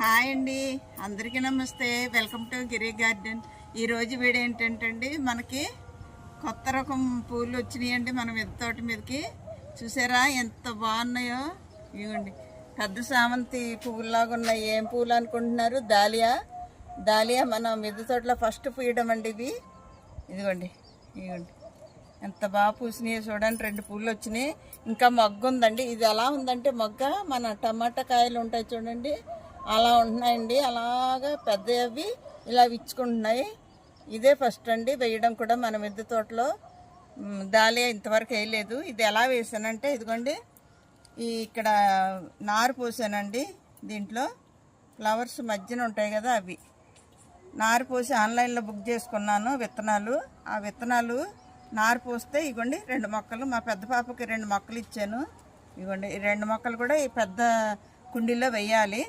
Hi అండి. అందరికీ నమస్తే. Welcome to Giri garden. ఈరోజు వీడియో ఏంటంటే మనకి కొత్త రకం పూలు వచ్చినాయండి మన మిద్ద తోట మీదకి. చూసారా ఎంత బాగున్నాయో? ఇవ్వండి పెద్ద సామంతి పువ్వులాగా ఉన్నాయి. ఏం పువ్వులు అనుకుంటున్నారు? దాలియా. దాలియా మన మిద్ద తోటలో ఫస్ట్ పూయడం అండి ఇవి ఇదిగోండి. ఇదిగోండి. ఎంత బాగా పూసినాయో చూడండి. రెండు పూలు వచ్చినాయి. ఇంకా మొగ్గ ఉందండి. ఇది ఎలా ఉందంటే మొగ్గ మన టమాటా కాయలు ఉంటాయి చూడండి. అలా ఉంటున్నాయండి. అలాగా పెద్దవి ఇలా విచ్చుకుంటున్నాయి. ఇదే ఫస్ట్ అండి. వేయడం కూడా మన మిద్దె తోటలో. మ్, దాలియా ఇంతవరకు వేయలేదు. ఇది ఎలా వేసానంటే ఇదిగోండి. ఈ ఇక్కడ నారు పోసానండి దీంట్లో. ఫ్లవర్స్ మధ్యన ఉంటాయి కదా అవి. నారు పోసి ఆన్లైన్లో బుక్ చేసుకున్నాను విత్తనాలు. ఆ విత్తనాలు నారు పోస్తే ఇగోండి రెండు మొక్కలు. మా పెద్ద పాపకి రెండు మొక్కలు ఇచ్చాను. ఇగోండి ఈ రెండు మొక్కలు కూడా ఈ పెద్ద కుండీలో వేయాలి.